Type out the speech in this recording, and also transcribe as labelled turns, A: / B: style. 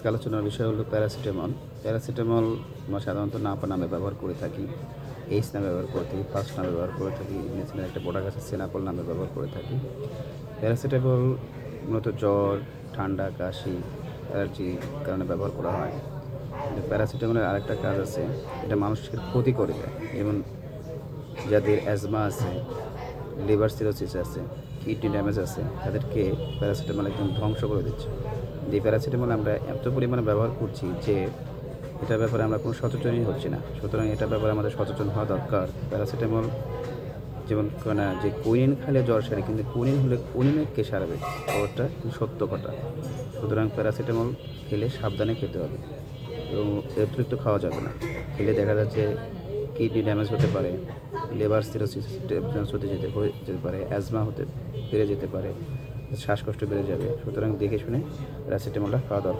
A: আজকে আলোচনার বিষয় হলো প্যারাসিটামল। প্যারাসিটামল আমরা সাধারণত নাপা নামে ব্যবহার করে থাকি, এইচ নামে ব্যবহার করে থাকি ফার্স্ট নামে ব্যবহার করে থাকি মেশিনের একটা প্রোডাক্ট গাছের সেনাপল নামে ব্যবহার করে থাকি। প্যারাসিটামল মূলত জ্বর, ঠান্ডা, কাশি, অ্যালার্জি কারণে ব্যবহার করা হয়। কিন্তু প্যারাসিটামলের আরেকটা কাজ আছে, এটা মানুষকে ক্ষতি করে দেয়। যেমন যাদের অ্যাজমা আছে, লিভার সিরোসিস আছে, কিডনি ড্যামেজ আছে, তাদেরকে প্যারাসিটামল একদম ধ্বংস করে দিচ্ছে। এই প্যারাসিটামল আমরা এত পরিমাণে ব্যবহার করছি যে এটার ব্যাপারে আমরা কোনো সচেতনই হচ্ছি না। সুতরাং এটার ব্যাপারে আমাদের সচেতন হওয়া দরকার। প্যারাসিটামল যেমন না যে কুইনিন খালে জ্বর সারে, কিন্তু কুইনিন হলে কুইনিনের কে সারাবে? খবরটা সত্য কথা। সুতরাং প্যারাসিটামল খেলে সাবধানে খেতে হবে এবং অতিরিক্ত খাওয়া যাবে না। খেলে দেখা যাচ্ছে কিডনি ড্যামেজ হতে পারে লেবার সিরোসিস হতে যেতে যেতে পারে, অ্যাজমা হতে বেড়ে যেতে পারে শ্বাসকষ্ট বেড়ে যাবে। সুতরাং দেখে শুনে প্যারাসিটামলটা খাওয়া দরকার।